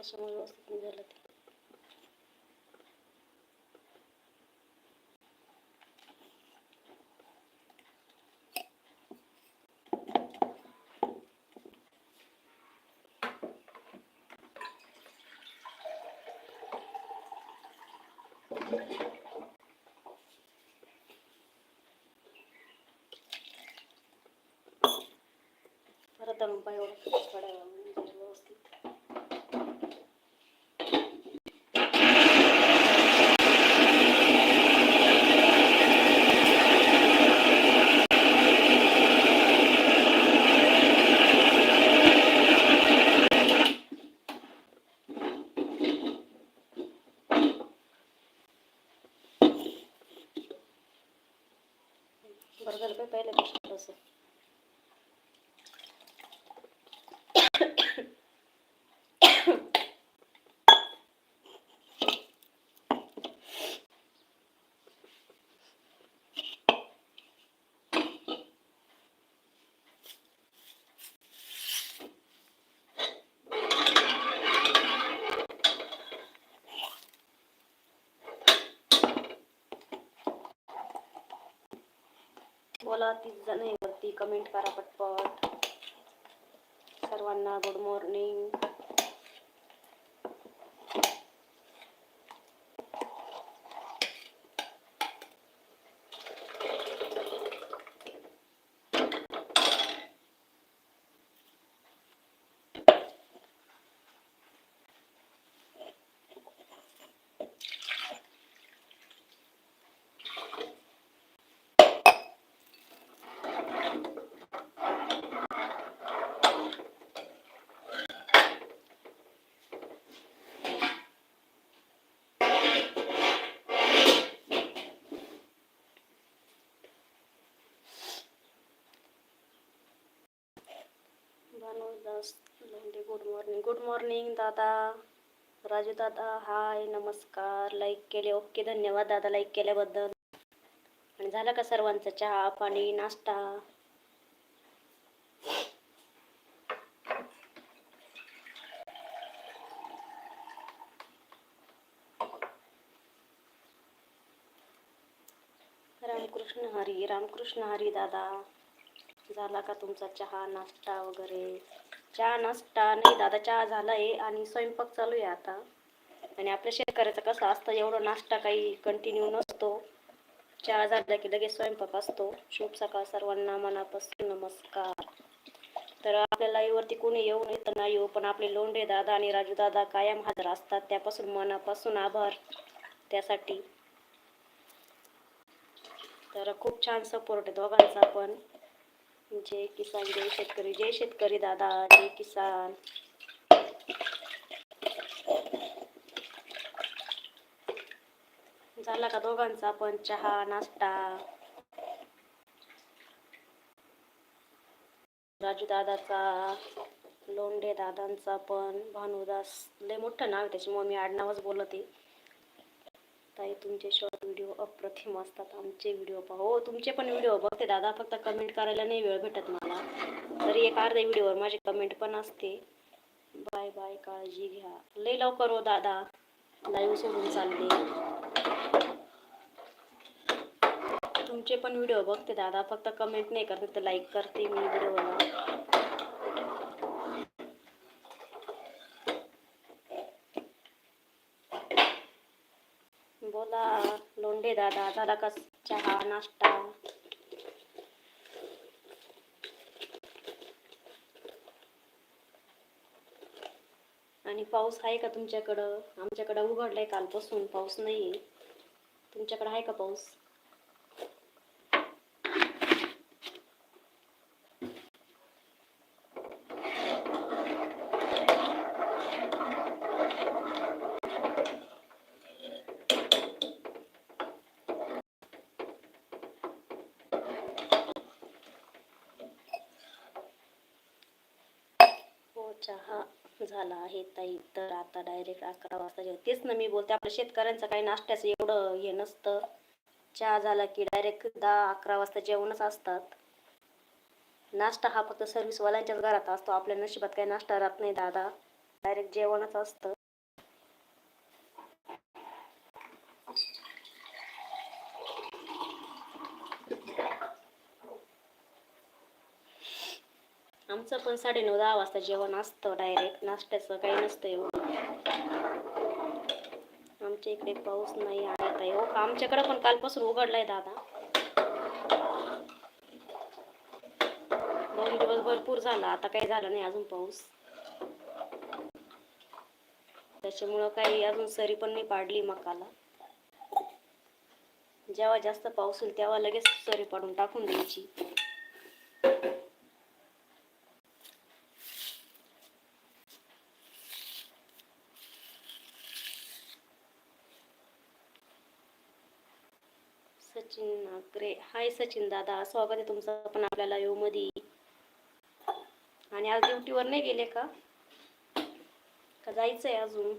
Lighting होती ना त्याच्यामुळे व्यवस्थित नाही झालं ते परत आणून पाय एवढं पडायला म्हणजे व्यवस्थित बरं झालं काय पहिल्यापेक्षा तसं बोला तीस जण आहे वरती. कमेंट करा पटपट. सर्वांना good morning Bhanudas good morning. Good morning दादा. राजू दादा हाय नमस्कार. लाईक केले ओके धन्यवाद दादा लाईक केल्याबद्दल. आणि झालं का सर्वांचं चहा पाणी नाश्ता? रामकृष्ण हरी रामकृष्ण हरी दादा. झाला का तुमचा चहा नाश्ता वगैरे? चहा नाश्ता नाही दादा चहा झाला आहे आणि स्वयंपाक चालू आहे आता. आणि आपल्या शेतकऱ्याचं कसं असतं एवढं नाश्ता काही कंटिन्यू नसतो. चहा झाला की लगेच स्वयंपाक असतो. शुभ सकाळ सर्वांना मनापासून नमस्कार. तर आपल्या लाईव्हवरती कोणी येऊ नये तर नाही येऊ पण आपले लोंढे दादा आणि राजू दादा कायम हजर असतात. त्यापासून मनापासून आभार त्यासाठी. तर खूप छान सपोर्ट आहे दोघांचा पण. जय किसान जय शेतकरी जय शेतकरी दादा जय किसान. झाला का दोघांचा पण चहा नाश्ता? राजू दादाचा लोंढे दादांचा पण भानुदास लय मोठं नाव आहे त्याची. मम्मी आडनावच बोलते. ताई तुमचे शॉर्ट व्हिडिओ अप्रतिम असतात. आमचे व्हिडिओ पाहो. हो तुमचे पण व्हिडिओ बघते दादा. फक्त कमेंट करायला नाही वेळ भेटत मला. तरी एक अर्ध्या व्हिडिओवर माझी कमेंट पण असते. बाय बाय काळजी घ्या. लय लवकर हो दादा. लाईव्ह सोडून चालले. तुमचे पण व्हिडिओ बघते दादा. फक्त कमेंट नाही करते तर लाईक करते मी व्हिडिओला बोला लोंढे दादा झाला का चहा नाश्ता? आणि पाऊस आहे का तुमच्याकडं? आमच्याकडं उघडलाय कालपासून पाऊस नाही तुमच्याकडं आहे का पाऊस हो चहा झाला आहे ताई. तर आता डायरेक्ट अकरा वाजता जेव्हा तेच ना मी बोलते आपल्या शेतकऱ्यांचं काही नाश्त्याचं एवढं हे नसतं. चहा झाला की डायरेक्ट दहा अकरा वाजता जेवणच असतात. नाश्ता हा फक्त सर्व्हिसवाल्यांच्याच घरात असतो. आपल्या नशिबात काही नाश्ता राहत नाही दादा. डायरेक्ट जेवणच असतं. आमचं पण साडेनऊ दहा वाजता जेवण असतं डायरेक्ट नाश्त्याचं काही नसतं एवढं. आमच्या इकडे पाऊस नाही आहे आता. हो का आमच्याकडे पण कालपासून उघडलाय दादा. दोन दिवस भरपूर झाला. आता काही झालं नाही अजून पाऊस. त्याच्यामुळं काही अजून सरी पण नाही पाडली मकाला. जेव्हा जास्त पाऊस होईल तेव्हा लगेच सरी पाडून टाकून द्यायची. सचिन नागरे. हाय सचिन दादा स्वागत आहे तुमचं पण आपल्याला येऊ मध्ये आणि आज ड्युटीवर नाही गेले का? का जायचंय अजून?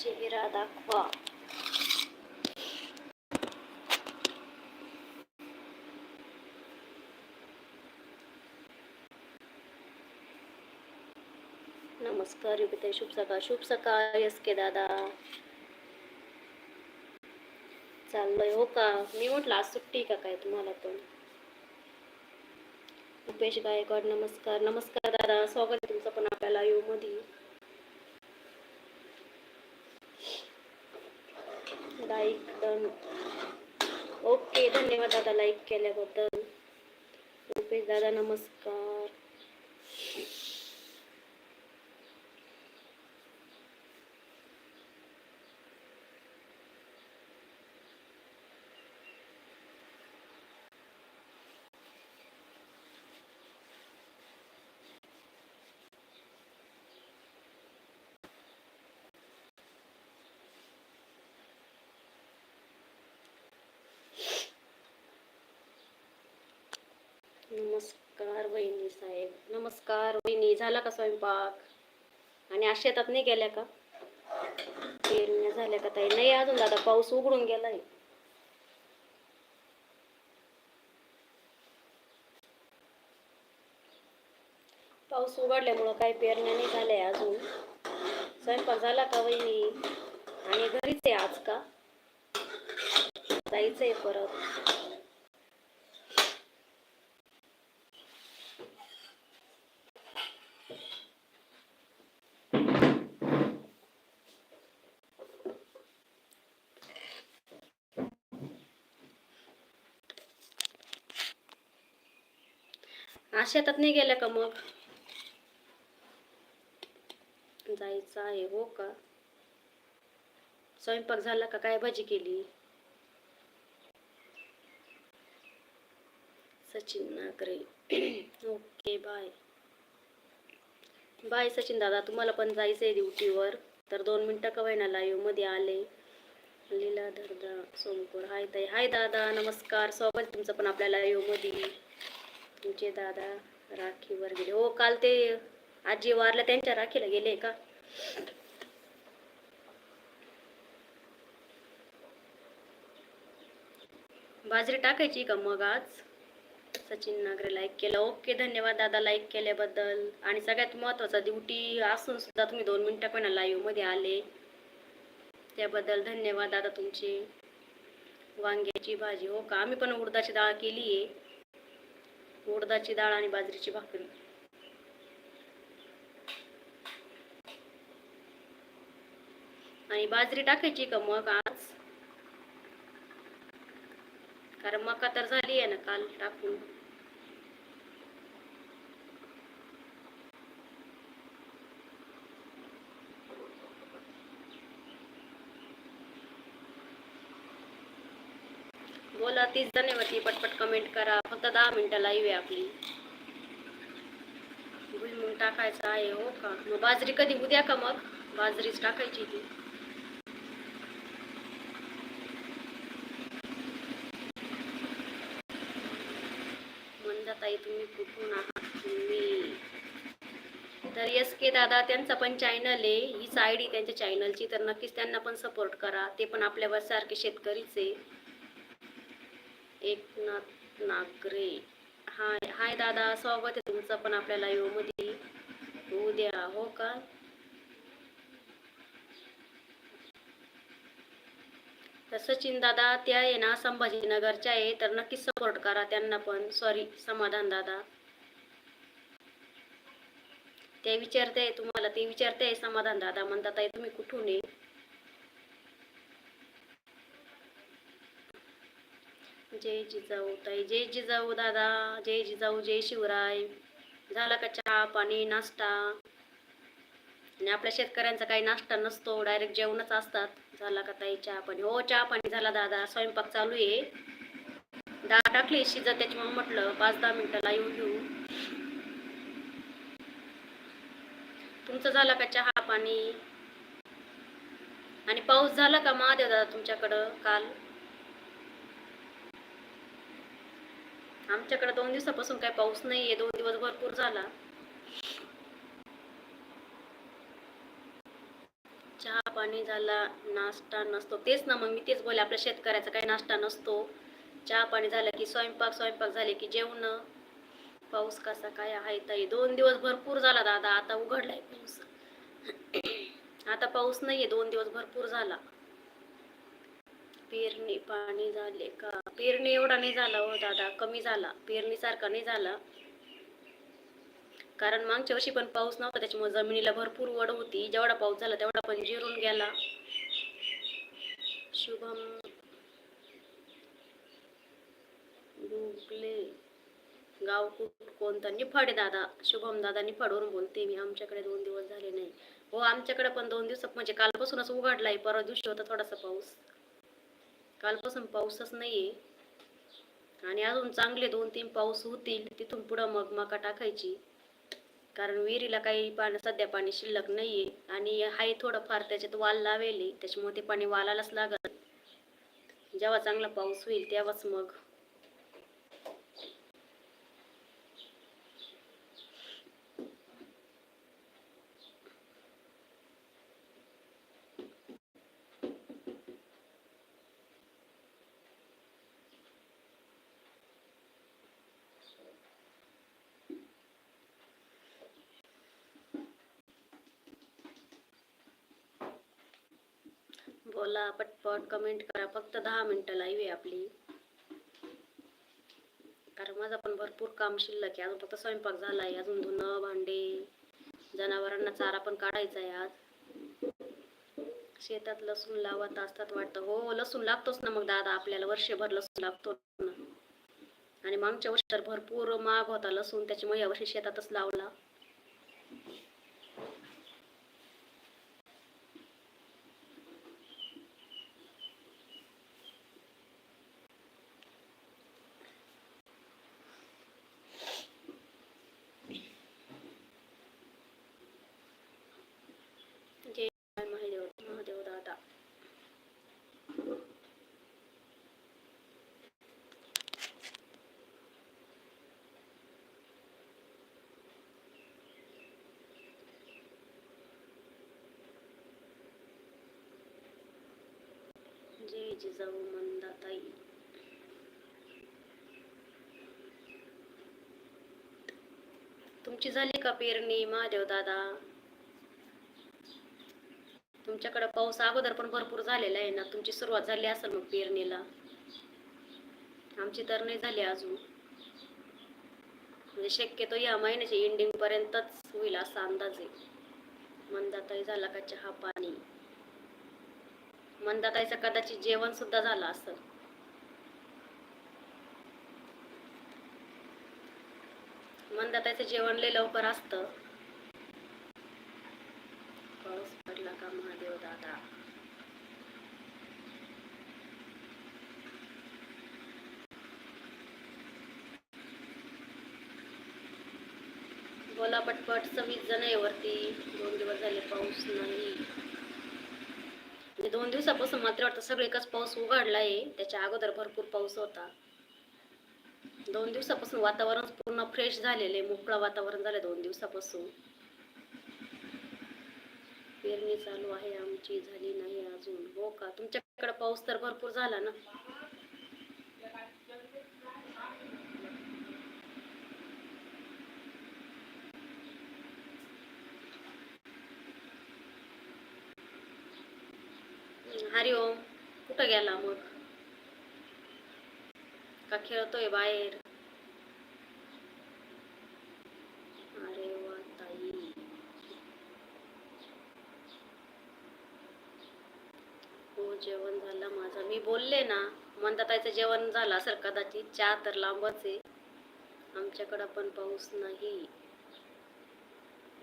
चेहरा दाखवा नमस्कार युपिते शुभ सकाळ शुभ सकाळ यस के दादा चाललंय हो का? मी म्हटलं आज सुट्टी का काय तुम्हाला पण? रुपेश गायकवाड नमस्कार. नमस्कार दादा. स्वागत आहे तुमचं पण आपल्याला यू मध्ये लाईक डन ओके धन्यवाद दादा लाईक केल्याबद्दल. रुपेश दादा नमस्कार. नमस्कार वहिनी साहेब. नमस्कार वहिनी. झाला का स्वयंपाक? आणि आज शेतात नाही गेल्या का? पेरण्या झाल्या का ताई? नाही अजून दादा पाऊस उघडून गेलाय. पाऊस उघडल्यामुळं काही पेरण्या नाही झाल्या अजून. स्वयंपाक झाला का वहिनी? आणि घरीच आहे आज का? जायचंय परत आज शेतात नाही गेल्या का मग? जायचं आहे हो का? स्वयंपाक झाला का? काय भाजी केली? Sachin Nagare. Okay bye. Bye Sachin दादा तुम्हाला पण जायचं आहे ड्युटीवर. तर दोन मिनटं का व्हायना लाईव्हमध्ये आले. लीलाधर दा सोमकोर हाय ताई. हाय दादा नमस्कार. स्वागत तुमचं पण आपल्या लाईव्हमध्ये. तुमचे दादा राखीवर गेले. हो काल ते आजी वारला त्यांच्या राखीला गेले का? बाजरी टाकायची का मग आज? सचिन नागरे लाईक केलं. ओके धन्यवाद दादा लाईक केल्याबद्दल. आणि सगळ्यात महत्त्वाचा ड्युटी असून सुद्धा तुम्ही दोन मिनटं पण लाईव्हमध्ये आले. त्याबद्दल धन्यवाद दादा तुमचे. वांग्याची भाजी. हो का? आम्ही पण उडदाची डाळ केली आहे उडदाची डाळ आणि बाजरीची भाकरी. आणि बाजरी टाकायची का मग आज? कारण मका तर झाली आहे ना काल टाकून. बोला तीस जणेवरती पटपट कमेंट करा. फक्त दहा मिनटं लाईव्ह आहे आपली. भुईमुंग टाकायचा आहे हो का? मग बाजरी कधी उद्या का मग? बाजरीच टाकायची ती. मंदाताई तुम्ही कुठून आहात? तुम्ही. तर एस के दादा त्यांचा पण चॅनल आहे. हीच आय डी त्यांच्या चॅनलची तर नक्कीच त्यांना पण सपोर्ट करा. ते पण आपल्यावर सारखे शेतकरीच आहे. एकनाथ नागरे. हाय हाय दादा स्वागत आहे तुमचं पण आपल्याला येऊ मध्ये उद्या हो का? तर सचिन दादा त्या आहे ना संभाजीनगरच्या आहे तर नक्कीच सपोर्ट करा त्यांना पण. सॉरी समाधान दादा. ते विचारते तुम्हाला ते विचारते समाधान दादा म्हणतात आहे तुम्ही कुठून आहे? जय जिजाऊ ताई जय जिजाऊ दादा जय जिजाऊ जय शिवराय. झाला का चहा पाणी नाश्ता? आणि आपल्या शेतकऱ्यांचा काही नाश्ता नसतो डायरेक्ट जेवणच असतात. झाला का ताई चहा पाणी? हो चहा पाणी झाला दादा. स्वयंपाक चालू आहे. डाळ टाकली शिजत त्याच्यामुळे म्हटलं पाच दहा मिनिटं येऊ घेऊ. तुमचं झालं का चहा पाणी? आणि पाऊस झाला का महादेव दादा तुमच्याकडं काल? आमच्याकडे दोन दिवसापासून काही पाऊस नाहीये दोन दिवस भरपूर झाला. चहा पाणी झाला नाश्ता नसतो. तेच ना मग मी तेच बोले आपल्या शेतकऱ्याचा काही नाश्ता नसतो. चहा पाणी झालं की स्वयंपाक स्वयंपाक झाले की जेवण. पाऊस कसा काय आहे ताई? दोन दिवस भरपूर झाला दादा आता उघडलाय पाऊस. आता पाऊस नाहीये दोन दिवस भरपूर झाला. पेरणी पाणी झाले का? पेरणी एवढा नाही झाला हो दादा कमी झाला. पेरणीसारखा नाही झाला. कारण मागच्या वर्षी पण पाऊस नव्हता त्याच्यामुळे जमिनीला भरपूर वड होती. जेवढा पाऊस झाला तेवढा पण जिरून गेला. शुभम डुबले गाव कुठ कोणता? निफाडे दादा. शुभम दादा निफाडवरून बोलते मी आमच्याकडे दोन दिवस झाले नाही. हो आमच्याकडे पण दोन दिवस म्हणजे कालपासूनच उघडलाय. परवा दिवशी होता थोडासा पाऊस. कालपासून पाऊसच नाहीये. आणि अजून चांगले दोन तीन पाऊस होतील तिथून पुढं मग मका टाकायची. कारण विहिरीला काही पाणी सध्या पाणी शिल्लक नाहीये. आणि हाय थोडंफार त्याच्यात वाल लावेले त्याच्यामुळे ते पाणी वालालाच लागत जेव्हा चांगला पाऊस होईल तेव्हाच मग बोला पटपट कमेंट करा. फक्त दहा मिनटं लाईव्ह आहे आपली. कारण माझा पण भरपूर काम शिल्लक आहे. अजून फक्त स्वयंपाक झाला आहे अजून धुणं भांडे जनावरांना चारा पण काढायचा आहे आज. शेतात लसूण लावत असतात वाटतं. हो लसूण लागतोच ना मग दादा. आपल्याला वर्षभर लसूण लागतो ना. आणि मागच्या वर्षी तर भरपूर माग होता लसूण. त्याच्यामुळे यावर्षी शेतातच लावला बाय महादेव महादेव दादा जय जिजाऊ मंदाताई तुमची झाली का पेरणी महादेव दादा? तुमच्याकडे पाऊस अगोदर पण भरपूर झालेला आहे ना. तुमची सुरुवात झाली असेल मग पेरणीला. आमची तर नाही झाली अजून. म्हणजे शक्यतो या महिन्याच्या एंडिंग पर्यंतच होईल असा अंदाज आहे. मंदाताई झाला का चहा पाणी? मंदाताईचं कदाचित जेवण सुद्धा झालं असं मंदाताईचं जेवण लय लवकर असतं. पाऊस पडला का महादेव दादा? बोला पटपट सव्वीस जण आहे वरती. दोन दिवस झाले पाऊस नाही. दोन दिवसापासून मात्र वाटतं सगळीकच पाऊस उघडला आहे त्याच्या अगोदर भरपूर पाऊस होता. दोन दिवसापासून वातावरण पूर्ण फ्रेश झालेले मोकळं वातावरण झालं दोन दिवसापासून. पेरणी चालू आहे. आमची झाली नाही अजून. हो का? तुमच्याकडे पाऊस तर भरपूर झाला ना? हरिओम हो. कुठं गेला मग? का खेळतोय बाहेर? अरे वा ताई. हो जेवण झालं माझं. मी बोलले ना मंदाताईचं जेवण झालं सर कदाचित. चहा तर लांबच आहे. आमच्याकडं पण पाऊस नाही.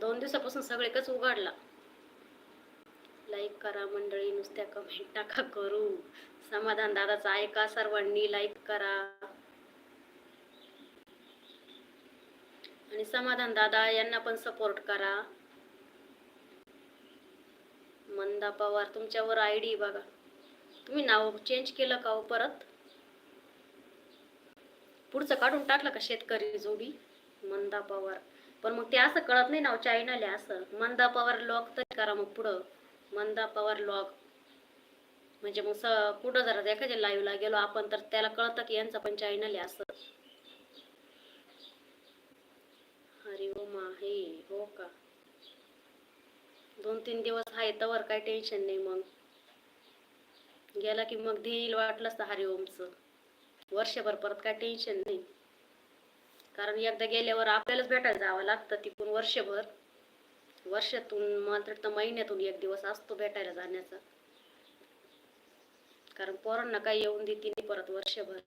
दोन दिवसापासून सगळीकच उघडला. लाईक करा मंडळी नुसत्या कमेंट टाका करू. समाधान दादाचं ऐका सर्वांनी लाईक करा. आणि समाधान दादा यांना पण सपोर्ट करा. मंदा पवार तुमच्यावर आय डी बघा. तुम्ही नाव चेंज केलं का हो परत? पुढचं काढून टाकलं का शेतकरी जोडी? मंदा पवार. पण मग ते असं कळत नाही नाव चायनाले हो, असं. मंदा पवार लॉक तरी करा मग पुढं. मंदा पवार लॉग म्हणजे मग स कुठं जरा एखाद्या लाईव्हला गेलो आपण तर त्याला कळतं की यांचं पण चॅनल आहे असं. हरिओम आहे हो का? दोन तीन दिवस आहे तवर काय टेन्शन नाही मग. गेला की मग देईल वाटलंच तर हरिओमचं वर्षभर परत काय टेन्शन नाही. कारण एकदा गेल्यावर आपल्यालाच भेटायला जावं लागतं तिकून वर्षभर. वर्षातून मात्र तर महिन्यातून एक दिवस असतो भेटायला जाण्याचा. कारण पोरांना काही येऊन देते नाही परत वर्षभर.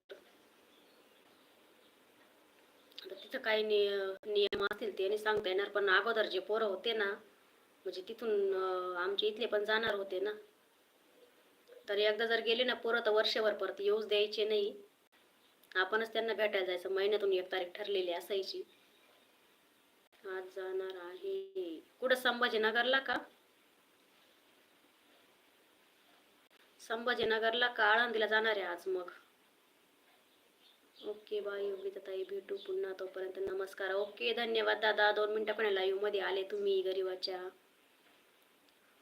तिथं काही निय- नियम असतील ते नाही सांगता येणार पण अगोदर जे पोरं होते ना म्हणजे तिथून आमच्या आमचे इथले पण जाणार होते ना. तर एकदा जर गेले ना पोरं तर वर्षभर परत येऊच द्यायचे नाही. आपणच त्यांना भेटायला जायचं महिन्यातून एक तारीख ठरलेली असायची. आज जाणार आहे. कुठं संभाजीनगरला का? संभाजीनगरला का आळंदीला जाणार आहे आज मग? ओके बाय योगिता ताई भेटू पुन्हा तोपर्यंत. नमस्कार. ओके धन्यवाद दादा. दोन मिनिटं पण लाईव्हमध्ये आले तुम्ही गरीबाच्या.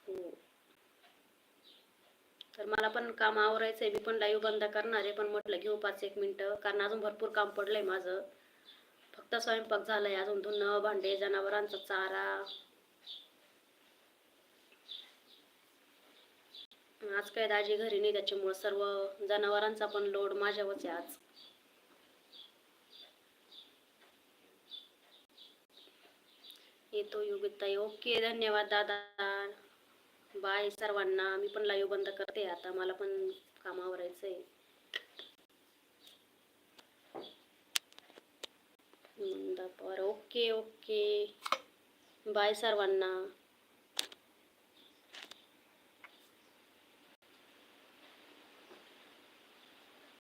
हो. तर मला पण काम आवरायचंय. मी पण लाईव्ह बंद करणार आहे. पण म्हटलं घेऊ पाच एक मिनिटं कारण अजून भरपूर काम पडलंय माझं. आत्ता स्वयंपाक झालाय. अजून धुणं भांडे जनावरांचा चारा. आज काय दाजी घरी नाही त्याच्यामुळे सर्व जनावरांचा पण लोड माझ्यावरच आहे आज. येतो योगिताई. ओके धन्यवाद दादा. बाय सर्वांना. मी पण लाईव्ह बंद करते आता. मला पण कामावर यायचंय Manda Pawar okay okay bye सर्वांना